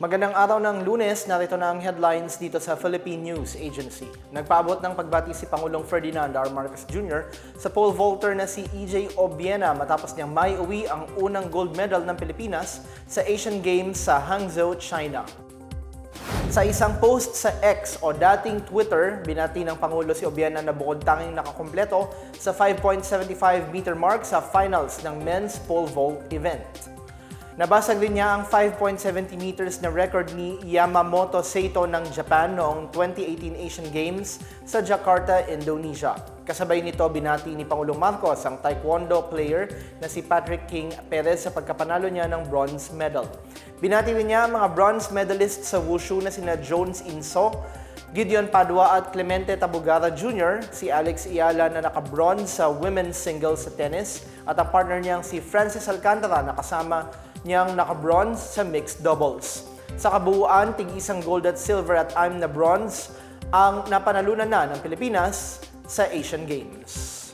Magandang araw ng lunes, narito na ang headlines dito sa Philippine News Agency. Nagpaabot ng pagbati si Pangulong Ferdinand R. Marcos Jr. sa pole vaulter na si EJ Obiena matapos niyang may uwi ang unang gold medal ng Pilipinas sa Asian Games sa Hangzhou, China. Sa isang post sa X o dating Twitter, binati ng Pangulo si Obiena na bukod tanging nakakompleto sa 5.75 meter mark sa finals ng men's pole vault event. Nabasag din niya ang 5.70 meters na record ni Yamamoto Seito ng Japan noong 2018 Asian Games sa Jakarta, Indonesia. Kasabay nito, binati ni Pangulong Marcos ang taekwondo player na si Patrick King Perez sa pagkapanalo niya ng bronze medal. Binati rin niya ang mga bronze medalists sa wushu na sina Jones Inso, Gideon Padua at Clemente Tabugara Jr., si Alex Iala na naka-bronze sa women's singles sa tennis, at ang partner niyang si Francis Alcantara na kasama niyang naka-bronze sa mixed doubles. Sa kabuuan, tig-isang gold at silver at anim na bronze ang napanalunan na ng Pilipinas sa Asian Games.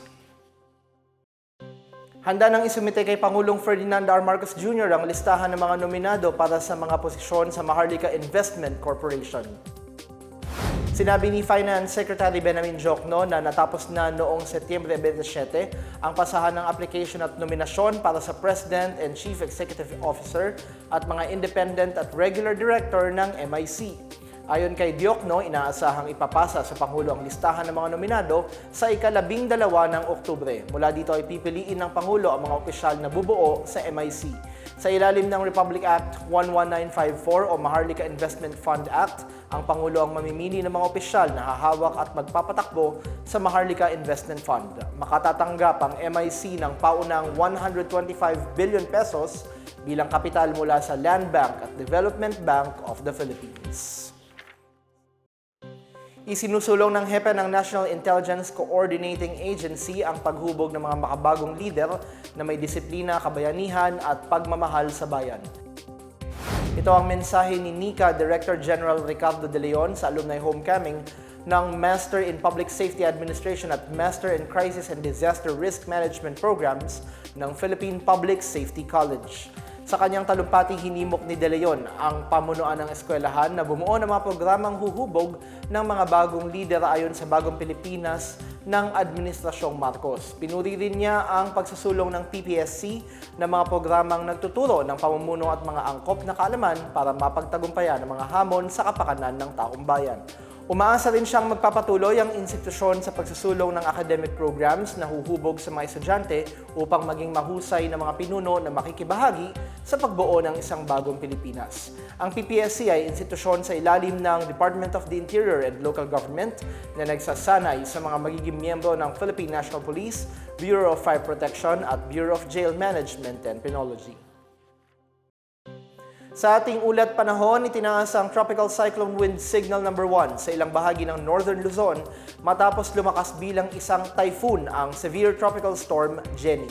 Handa nang isumite kay Pangulong Ferdinand R. Marcos Jr. ang listahan ng mga nominado para sa mga posisyon sa Maharlika Investment Corporation. Sinabi ni Finance Secretary Benjamin Jokno na natapos na noong Setyembre 27 ang pasahan ng application at nominasyon para sa President and Chief Executive Officer at mga independent at regular director ng MIC. Ayon kay Diokno, inaasahang ipapasa sa Pangulo ang listahan ng mga nominado sa ikalabing dalawa ng Oktubre. Mula dito ay pipiliin ng Pangulo ang mga opisyal na bubuo sa MIC. Sa ilalim ng Republic Act 11954 o Maharlika Investment Fund Act, ang Pangulo ang mamimili ng mga opisyal na hahawak at magpapatakbo sa Maharlika Investment Fund. Makatatanggap ang MIC ng paunang 125 billion pesos bilang kapital mula sa Land Bank at Development Bank of the Philippines. Isinusulong ng HEPE ng National Intelligence Coordinating Agency ang paghubog ng mga makabagong lider na may disiplina, kabayanihan at pagmamahal sa bayan. Ito ang mensahe ni NICA Director General Ricardo De Leon sa alumni homecoming ng Master in Public Safety Administration at Master in Crisis and Disaster Risk Management Programs ng Philippine Public Safety College. Sa kanyang talumpati, hinimok ni De Leon ang pamunuan ng eskwelahan na bumuo ng mga programang huhubog ng mga bagong lider ayon sa bagong Pilipinas ng Administrasyong Marcos. Pinuri rin niya ang pagsasulong ng PPSC na mga programang nagtuturo ng pamumuno at mga angkop na kaalaman para mapagtagumpayan ang mga hamon sa kapakanan ng taong bayan. Umaasa rin siyang magpapatuloy ang institusyon sa pagsusulong ng academic programs na huhubog sa mga estudyante upang maging mahusay na mga pinuno na makikibahagi sa pagbuo ng isang bagong Pilipinas. Ang PPSC ay institusyon sa ilalim ng Department of the Interior and Local Government na nagsasanay sa mga magiging miyembro ng Philippine National Police, Bureau of Fire Protection at Bureau of Jail Management and Penology. Sa ating ulat panahon, itinaas ang Tropical Cyclone Wind Signal number 1 sa ilang bahagi ng Northern Luzon matapos lumakas bilang isang typhoon ang Severe Tropical Storm Jenny.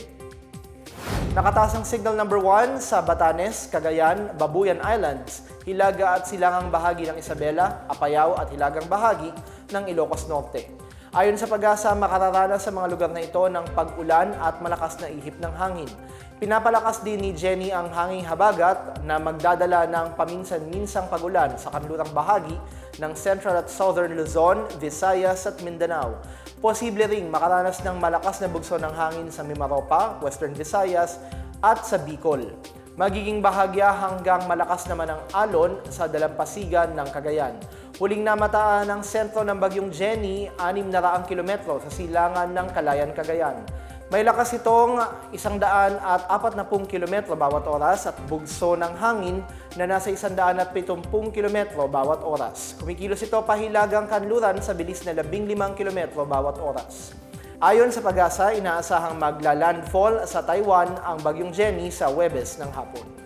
Nakataas ang signal number 1 sa Batanes, Cagayan, Babuyan Islands, Hilaga at silangang bahagi ng Isabela, Apayao at hilagang bahagi ng Ilocos Norte. Ayon sa pag-asa, makararanas sa mga lugar na ito ng pag-ulan at malakas na ihip ng hangin. Pinapalakas din ni Jenny ang hanging habagat na magdadala ng paminsan-minsang pagulan sa kanlurang bahagi ng Central at Southern Luzon, Visayas at Mindanao. Posible ring makaranas ng malakas na bugso ng hangin sa Mimaropa, Western Visayas at sa Bicol. Magiging bahagya hanggang malakas naman ang alon sa dalampasigan ng Cagayan. Huling namataan ng sentro ng Bagyong Jenny, 600 kilometro sa silangan ng Kalayan, Cagayan. May lakas itong 140 kilometro bawat oras at bugso ng hangin na nasa 170 kilometro bawat oras. Kumikilos ito pahilagang kanluran sa bilis na 15 kilometro bawat oras. Ayon sa pag-asa, inaasahang magla-landfall sa Taiwan ang Bagyong Jenny sa Webes ng hapon.